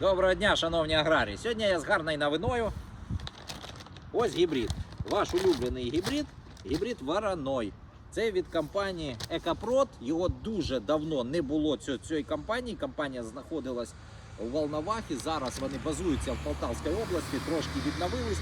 Доброго дня, шановні аграрії. Сьогодні я з гарною новиною. Ось гібрид. Ваш улюблений гібрид. Гібрид Вороной. Це від компанії Екопрод. Його дуже давно не було цієї компанії. Компанія знаходилась у Волновахі. Зараз вони базуються в Полтавській області, трошки відновились.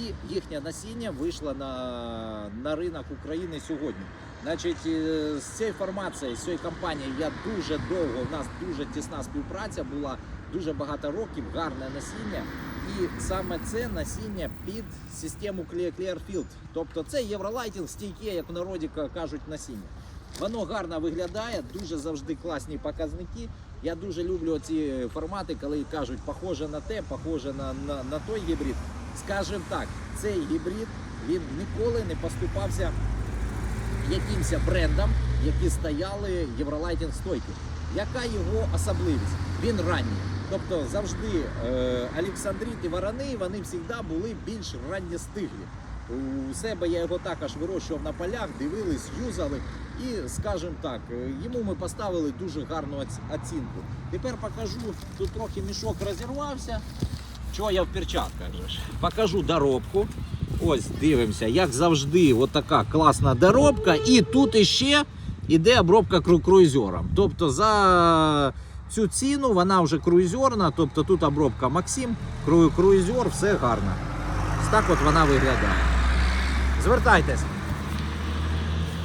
І їхнє насіння вийшло на, на ринок України сьогодні. Значить, е, з цією формацією, з цією компанією я дуже довго, у нас дуже тісна співпраця була, дуже багато років, гарне насіння. І саме це насіння під систему Clear Clearfield. Тобто це євролайтінг стійке, як в народі кажуть, насіння. Воно гарно виглядає, дуже завжди класні показники. Я дуже люблю ці формати, коли кажуть, похоже на те, похоже на, на, на той гібрид. Скажем так, цей гібрид він ніколи не поступався якимось брендам, які стояли Євролайтінг стойки. Яка його особливість? Він ранній. Тобто завжди е, Олександрит і ворони вони завжди були більш ранньостиглі. У себе я його також вирощував на полях, дивились, юзали. І, скажімо так, е, йому ми поставили дуже гарну оцінку. Тепер покажу, тут трохи мішок розірвався. Чого я в перчатках же? Покажу доробку. Ось дивимося, як завжди, от класна доробка. І тут іще іде обробка кру- круїзером. Тобто за цю ціну вона вже круїзерна, тобто тут обробка Максим, кру- круїзер, все гарно. Ось так от вона виглядає. Звертайтесь.